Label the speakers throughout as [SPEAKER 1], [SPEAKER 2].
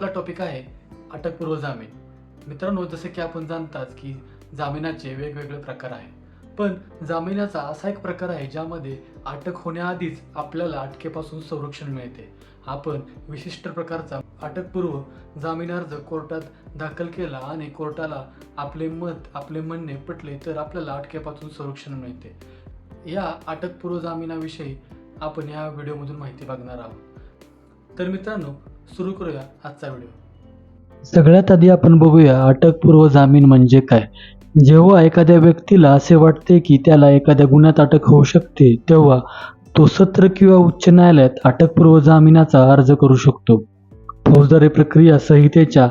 [SPEAKER 1] आपला टॉपिक आहे अटकपूर्व जामीन. मित्रांनो जसे की आपण जाणताच की जामिनाचे वेगवेगळे प्रकार आहे पण जामिनाचा असा एक प्रकार आहे ज्यामध्ये अटक होण्याआधीच आपल्याला अटकेपासून संरक्षण मिळते. आपण विशिष्ट प्रकारचा अटकपूर्व जामीन अर्ज कोर्टात दाखल केला आणि कोर्टाला आपले मत आपले म्हणणे पटले तर आपल्याला अटकेपासून संरक्षण मिळते. या अटकपूर्व जामिनाविषयी आपण या व्हिडिओमधून माहिती बघणार आहोत. तर मित्रांनो सुरू करूया आजचा व्हिडिओ.
[SPEAKER 2] सगळ्यात आधी आपण बघूया अटकपूर्व जामीन म्हणजे काय? जेव्हा एखाद्या व्यक्तीला असे वाटते की त्याला एखाद्या गुन्ह्यात अटक होऊ शकते तेव्हा तो सत्र किंवा उच्च न्यायालयात अटकपूर्व जामिनाचा अर्ज करू शकतो. फौजदारी प्रक्रिया संहितेच्या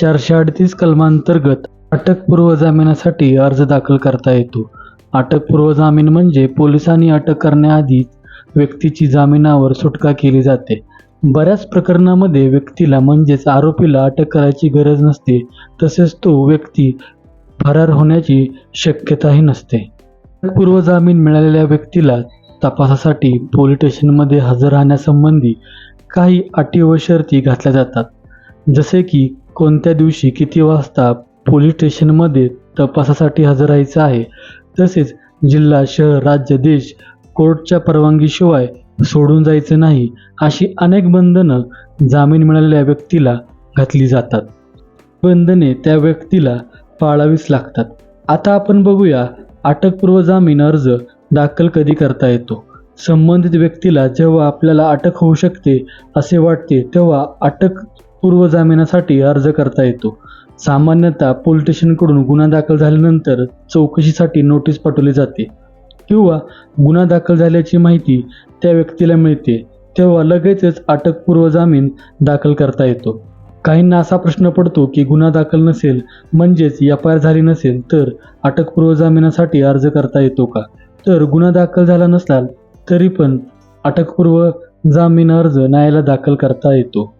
[SPEAKER 2] चारशे अडतीस कलमांतर्गत अटकपूर्व जामिनासाठी अर्ज दाखल करता येतो. अटकपूर्व जामीन म्हणजे पोलिसांनी अटक करण्याआधी व्यक्तीची जामिनावर सुटका केली जाते. बऱ्याच प्रकरणामध्ये व्यक्तीला म्हणजेच आरोपीला अटक करायची गरज नसते तसेच तो व्यक्ती फरार होण्याची शक्यताही नसते. पूर्व जामीन मिळालेल्या व्यक्तीला तपासासाठी पोलीस स्टेशनमध्ये हजर राहण्यासंबंधी काही अटी व शर्ती घातल्या जातात. जसे की कोणत्या दिवशी किती वाजता पोलीस स्टेशनमध्ये तपासासाठी हजर राहायचं आहे तसेच जिल्हा शहर राज्य देश कोर्टच्या परवानगीशिवाय सोडून जायचं नाही अशी अनेक बंधनं जामीन मिळालेल्या व्यक्तीला घातली जातात. बंधने त्या व्यक्तीला पाळावीच लागतात. आता आपण बघूया अटकपूर्व जामीन अर्ज दाखल कधी करता येतो? संबंधित व्यक्तीला जेव्हा आपल्याला अटक होऊ शकते असे वाटते तेव्हा अटक पूर्व जामिनासाठी अर्ज करता येतो. सामान्यतः पोलीस स्टेशनकडून गुन्हा दाखल झाल्यानंतर चौकशीसाठी नोटीस पाठवली जाते. किंवा गुन्हा दाखल झाल्याची माहिती त्या व्यक्तीला मिळते तेव्हा लगेचच अटकपूर्व जामीन दाखल करता येतो. काहींना असा प्रश्न पडतो की गुन्हा दाखल नसेल म्हणजेच एफ आय आर झाली नसेल तर अटकपूर्व जामिनासाठी अर्ज करता येतो का? तर गुन्हा दाखल झाला नसला तरी पण अटकपूर्व जामीन अर्ज न्यायालयात दाखल करता येतो.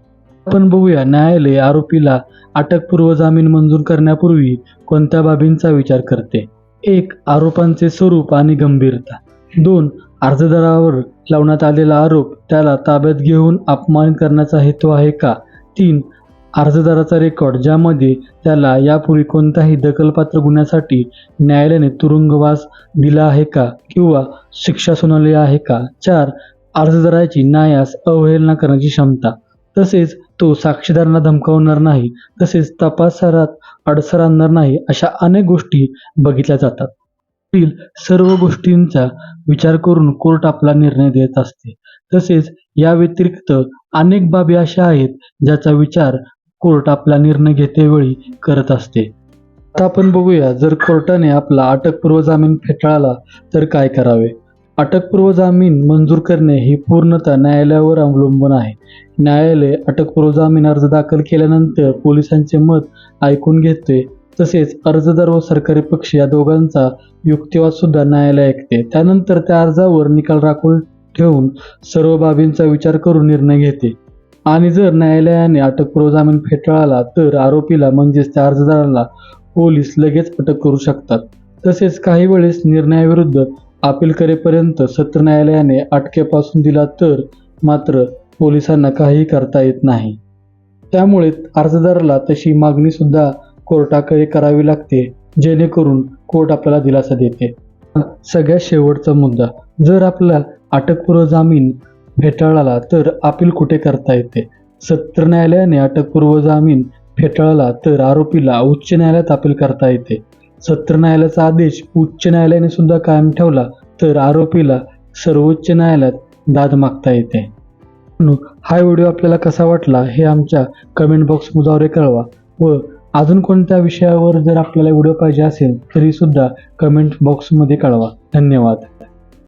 [SPEAKER 2] आपण बघूया न्यायालय आरोपीला अटकपूर्व जामीन मंजूर करण्यापूर्वी कोणत्या बाबींचा विचार करते? एक आरोपांचे स्वरूप आणि गंभीरता. दोन अर्जदारावर लावण्यात आलेला आरोप त्याला ताब्यात घेऊन अपमानित करण्याचा हेतू आहे का? तीन अर्जदाराचा रेकॉर्ड ज्यामध्ये त्याला यापूर्वी कोणत्याही दखलपात्र गुन्ह्यासाठी न्यायालयाने तुरुंगवास दिला आहे का किंवा शिक्षा सुनावली आहे का? चार अर्जदाराची न्यायास अवहेलना करण्याची क्षमता. तसेच तो साक्षीदारांना धमकावणार नाही तसेच तपासात अडसर आणणार नाही अशा अनेक गोष्टी बघितल्या जातात. सर्व गोष्टींचा विचार करून कोर्ट आपला निर्णय देत असते. तसेच या व्यतिरिक्त अनेक बाबी अशा आहेत ज्याचा विचार कोर्ट आपला निर्णय घेतेवेळी करत असते. आता आपण बघूया जर कोर्टाने आपला अटकपूर्व जामीन फेटाळला तर काय करावे? अटकपूर्व जामीन मंजूर करणे ही पूर्णतः न्यायालयावर अवलंबून आहे. न्यायालय अटकपूर्व जामीन अर्ज दाखल केल्यानंतर पोलिसांचे मत ऐकून घेते तसेच अर्जदार व सरकारी पक्ष या दोघांचा युक्तिवाद सुद्धा न्यायालय ऐकते. त्यानंतर त्या अर्जावर निकाल राखून ठेवून सर्व बाबींचा विचार करून निर्णय घेते. आणि जर न्यायालयाने अटकपूर्व जामीन फेटाळला तर आरोपीला म्हणजेच त्या अर्जदाराला पोलीस लगेच अटक करू शकतात. तसेच काही वेळेस निर्णयाविरुद्ध अपील करेपर्यंत सत्र न्यायालयाने अटकेपासून दिला तर मात्र पोलिसांना काहीही करता येत नाही. त्यामुळे अर्जदाराला तशी मागणी सुद्धा कोर्टाकडे करावी लागते जेणेकरून कोर्ट आपल्याला दिलासा देते. सगळ्यात शेवटचा मुद्दा जर आपला अटकपूर्व जामीन फेटाळला तर अपील कुठे करता येते? सत्र न्यायालयाने अटकपूर्व जामीन फेटाळला तर आरोपीला उच्च न्यायालयात अपील करता येते. सत्र न्यायालयाचा आदेश उच्च न्यायालयाने सुद्धा कायम ठेवला तर आरोपीला सर्वोच्च न्यायालयात दाद मागता येते. म्हणून हा व्हिडिओ आपल्याला कसा वाटला हे आमच्या कमेंट बॉक्सद्वारे कळवा व अजून कोणत्या विषयावर जर आपल्याला व्हिडिओ पाहिजे असेल तरीसुद्धा कमेंट बॉक्समध्ये कळवा. धन्यवाद.